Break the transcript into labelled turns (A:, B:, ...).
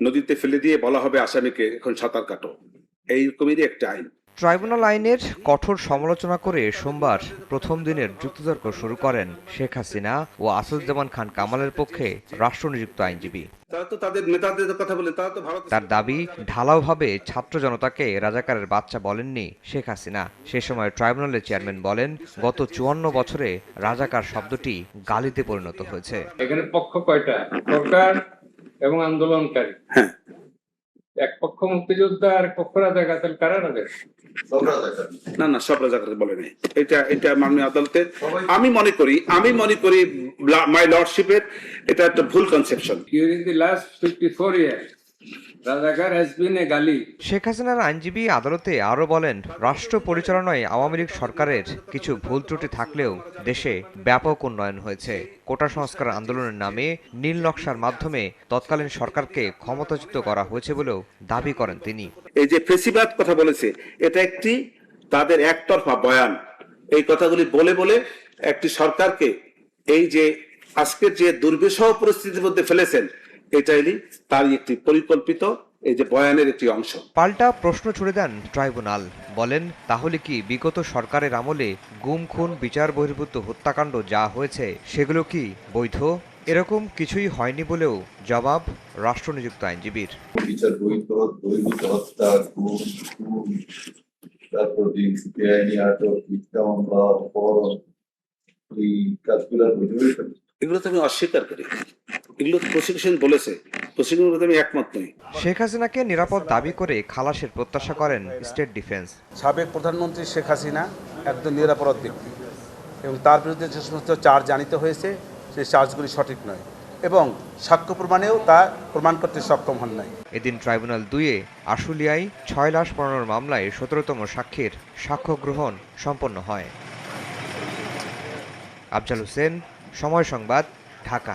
A: নদীতে ফেলে দিয়ে বলা হবে আসামিকে এখন সাঁতার কাটো। এইরকমেরই একটা আইন।
B: ট্রাইব্যুনাল আইনের কঠোর সমালোচনা করে সোমবার প্রথম দিনের যুক্তিতর্ক শুরু করেন শেখ হাসিনা ও আসাদুজ্জামান খান কামালের পক্ষে রাষ্ট্রনিযুক্ত আইনজীবী।
A: তারা তো তাদের নেতাদের কথা বলে তারা তো ভারত
B: তার দাবি ঢালাওভাবে ছাত্র জনতাকে রাজাকারের বাচ্চা বলেননি শেখ হাসিনা। সে সময় ট্রাইব্যুনালের চেয়ারম্যান বলেন গত চুয়ান্ন বছরে রাজাকার শব্দটি গালিতে পরিণত হয়েছে।
C: এখানে পক্ষ কয়টা? সরকার আন্দোলনকারী।
A: হ্যাঁ।
C: এক পক্ষ মুক্তিযোদ্ধা আর এক পক্ষ রাজাকার কারা রাজাকার?
A: না না সব রাজাকার বলে নেই। এটা এটা মাননীয় আদালতে আমি মনে করি আমি মনে করি মাই লর্ডশিপের এটা একটা ভুল conception
C: During the last 54 years, Radhakar
B: Sheikh হাসিনার আইনজীবী আদালতে আরও বলেন রাষ্ট্র পরিচালনায় আওয়ামী লীগ সরকারের কিছু ভুল ত্রুটি থাকলেও দেশে ব্যাপক উন্নয়ন হয়েছে। কোটা সংস্কার আন্দোলনের নামে নীল নকশার মাধ্যমে তৎকালীন সরকারকে ক্ষমতাচ্যুত করা হয়েছে বলেও দাবি করেন তিনি।
A: এই যে ফেসিবাদ কথা বলেছে এটা একটি তাদের একতরফা বয়ান। এই কথাগুলি বলে বলে একটি সরকারকে এই যে আজকের যে দুর্বিষহ পরিস্থিতির মধ্যে ফেলেছেন এটাই তারই একটি পরিকল্পিত এই যে বয়ানের একটি অংশ।
B: পাল্টা প্রশ্ন ছুড়ে দেন ট্রাইব্যুনাল। বলেন তাহলে কি বিগত সরকারের আমলে গুম খুন বিচার বহির্ভূত হত্যাকাণ্ড যা হয়েছে সেগুলো কি বৈধ? এরকম কিছুই হয়নি বলেও জবাব রাষ্ট্রনিযুক্ত আইনজীবীর।
D: বিচার বহির্ভূত হত্যা খুন খুন তারপর বেআইনি আটক মিথ্যা মামলা অপহরণ এই কাজগুলো বৈধ
A: এগুলো তো আমি অস্বীকার করি। এগুলো প্রসিকিউশন বলেছে প্রসিকিউশন আমি একমত নই।
B: শেখ হাসিনাকে নিরাপদ দাবি করে খালাসের প্রত্যাশা করেন স্টেট ডিফেন্স।
E: সাবেক প্রধানমন্ত্রী শেখ হাসিনা একজন নিরাপরাধ ব্যক্তি এবং তার বিরুদ্ধে যে সমস্ত চার্জ জানিত হয়েছে সেই চার্জগুলি সঠিক নয় এবং সাক্ষ্য প্রমাণেও তা প্রমাণ করতে সক্ষম হন নাই।
B: এদিন ট্রাইব্যুনাল দুইয়ে আশুলিয়ায় ছয় লাশ পড়ানোর মামলায় সতেরোতম সাক্ষীর সাক্ষ্য গ্রহণ সম্পন্ন হয়। আফজাল হোসেন সময় সংবাদ ঢাকা।